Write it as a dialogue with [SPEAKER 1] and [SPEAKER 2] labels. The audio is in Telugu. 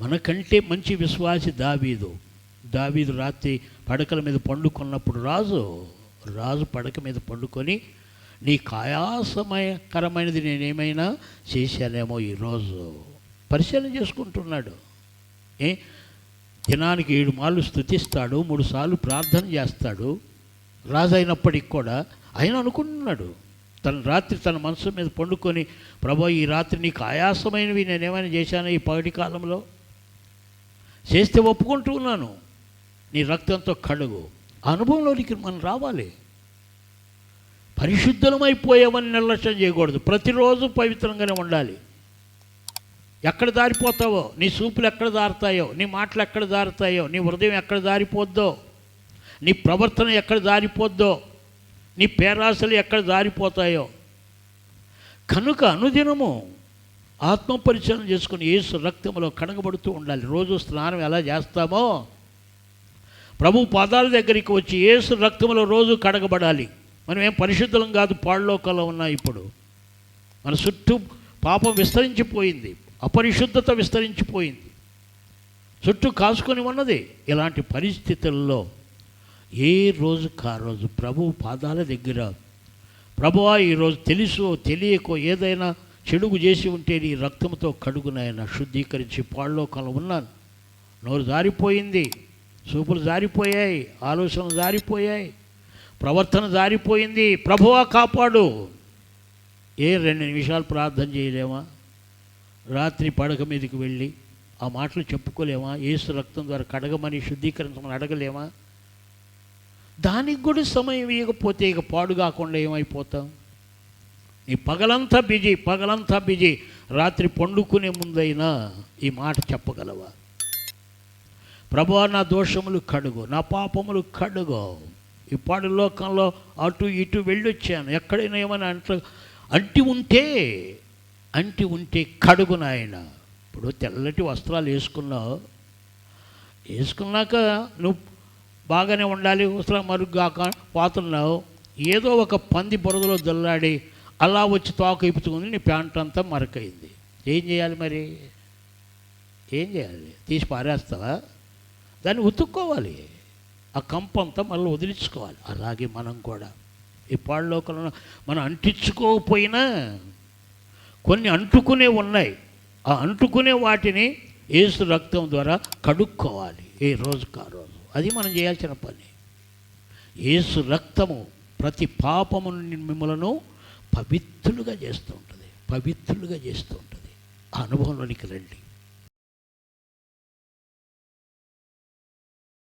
[SPEAKER 1] మనకంటే మంచి విశ్వాసి దావీదు. దావీదు రాత్రి పడకల మీద పండుకున్నప్పుడు రాజు రాజు పడక మీద పండుకొని నీ కాయాసమయకరమైనది నేనేమైనా చేశానేమో ఈరోజు. పరిశీలన చేసుకుంటున్నాడు. ఏ? దినానికి ఏడు మార్లు స్థుతిస్తాడు మూడు సార్లు ప్రార్థన చేస్తాడు. రాజు అయినప్పటికి కూడా ఆయన అనుకుంటున్నాడు. తన రాత్రి తన మనసు మీద పండుకొని ప్రభు ఈ రాత్రి నీకు ఆయాసమైనవి నేనేమైనా చేశాను ఈ పగటి కాలంలో చేస్తే ఒప్పుకుంటూ ఉన్నాను. నీ రక్తంతో కడుగు. అనుభవంలోనికి మనం రావాలి. పరిశుద్ధమైపోయామని నిర్లక్ష్యం చేయకూడదు. ప్రతిరోజు పవిత్రంగానే ఉండాలి. ఎక్కడ దారిపోతావో? నీ సూపులు ఎక్కడ దారుతాయో? నీ మాటలు ఎక్కడ దారుతాయో? నీ హృదయం ఎక్కడ దారిపోద్దో? నీ ప్రవర్తన ఎక్కడ దారిపోద్దో? నీ పేరాశలు ఎక్కడ దారిపోతాయో? కనుక అనుదినము ఆత్మ పరిచయం చేసుకుని యేసు రక్తంలో కడగబడుతూ ఉండాలి. రోజు స్నానం ఎలా చేస్తామో? ప్రభు పాదాల దగ్గరికి వచ్చి యేసు రక్తంలో రోజు కడగబడాలి. మనం ఏం పరిశుద్ధం కాదు పాళ్ళలోకంలో ఉన్నాం ఇప్పుడు. మన చుట్టూ పాపం విస్తరించిపోయింది. అపరిశుద్ధత విస్తరించిపోయింది. చుట్టూ కాసుకొని ఉన్నది. ఇలాంటి పరిస్థితుల్లో ఏ రోజు కా రోజు ప్రభు పాదాల దగ్గర ప్రభువా ఈరోజు తెలుసో తెలియకో ఏదైనా చెడుగు చేసి ఉంటే నీ రక్తంతో కడుగునాయన శుద్ధీకరించి పాళ్ళలోకంలో ఉన్నాను. నోరు జారిపోయింది చూపులు జారిపోయాయి ఆలోచనలు జారిపోయాయి ప్రవర్తన జారిపోయింది. ప్రభువా కాపాడు. ఏ రెండు నిమిషాలు ప్రార్థన చేయలేమా? రాత్రి పడక మీదకి వెళ్ళి ఆ మాటలు చెప్పుకోలేమా? ఏసు రక్తం ద్వారా కడగమని శుద్ధీకరించమని అడగలేమా? దానికి కూడా సమయం ఇవ్వకపోతే ఇక పాడు కాకుండా ఏమైపోతాం? ఈ పగలంతా బిజీ పగలంతా బిజీ. రాత్రి పండుకునే ముందైనా ఈ మాట చెప్పగలవా? ప్రభు నా దోషములు కడుగు నా పాపములు కడుగు. ఈ పాడు లోకంలో అటు ఇటు వెళ్ళొచ్చాను. ఎక్కడైనా ఏమైనా అంట అంటి ఉంటే అంటి ఉంటే కడుగు నాయన. ఇప్పుడు తెల్లటి వస్త్రాలు వేసుకున్నావు వేసుకున్నాక నువ్వు బాగానే ఉండాలి వస్త్రం మరుగ్గాక పోతున్నావు ఏదో ఒక పంది బురదలో దొల్లాడి అలా వచ్చి తోక ఇప్పుతుంది నీ ప్యాంట్ అంతా మరకైంది. ఏం చేయాలి మరి? ఏం చేయాలి? తీసి పారేస్తావా? దాన్ని ఉతుక్కోవాలి. ఆ కంపంతా మళ్ళీ వదిలించుకోవాలి. అలాగే మనం కూడా. ఈ పాళ్ళలోకంలో మనం అంటించుకోకపోయినా కొన్ని అంటుకునే ఉన్నాయి. ఆ అంటుకునే వాటిని ఏసు రక్తం ద్వారా కడుక్కోవాలి. ఏ రోజుకు ఆ రోజు. అది మనం చేయాల్సిన పని. ఏసు రక్తము ప్రతి పాపము మిమ్మలను పవిత్రులుగా చేస్తూ ఉంటుంది. పవిత్రులుగా చేస్తూ ఉంటుంది. ఆ అనుభవంలోనికి రండి.